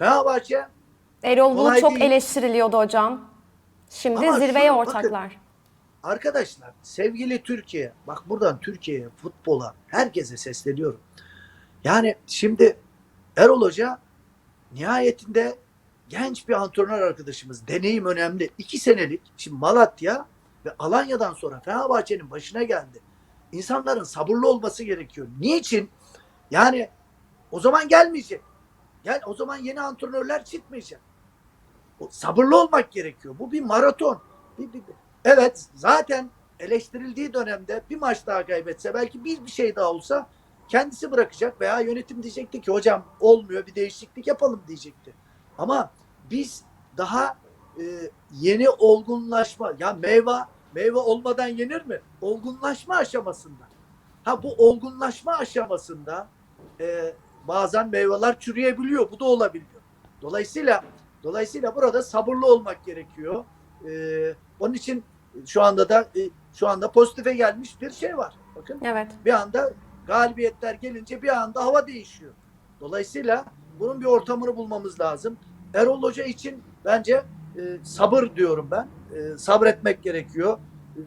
Fenerbahçe Erol Bulut Kolay çok değil. eleştiriliyordu hocam. Şimdi Ama zirveye şunu ortaklar. Arkadaşlar sevgili Türkiye bak buradan Türkiye'ye futbola herkese sesleniyorum. Yani şimdi Erol Hoca nihayetinde genç bir antrenör arkadaşımız. Deneyim önemli. İki senelik şimdi Malatya ve Alanya'dan sonra Fenerbahçe'nin başına geldi. İnsanların sabırlı olması gerekiyor. Niçin? Yani o zaman gelmeyecek. Yani o zaman yeni antrenörler çıkmayacak. Sabırlı olmak gerekiyor. Bu bir maraton. Bir, bir- bir- Evet zaten eleştirildiği dönemde bir maç daha kaybetse belki bir bir şey daha olsa kendisi bırakacak veya yönetim diyecekti ki hocam olmuyor bir değişiklik yapalım diyecekti. Ama biz daha e, yeni olgunlaşma ya meyve meyve olmadan yenir mi? Olgunlaşma aşamasında. Ha bu olgunlaşma aşamasında e, bazen meyveler çürüyebiliyor. Bu da olabiliyor. Dolayısıyla dolayısıyla burada sabırlı olmak gerekiyor. E, onun için şu anda da e, şu anda pozitife gelmiş bir şey var. Bakın Evet. bir anda galibiyetler gelince bir anda hava değişiyor. Dolayısıyla bunun bir ortamını bulmamız lazım. Erol Hoca için bence e, sabır diyorum ben. E, sabretmek gerekiyor.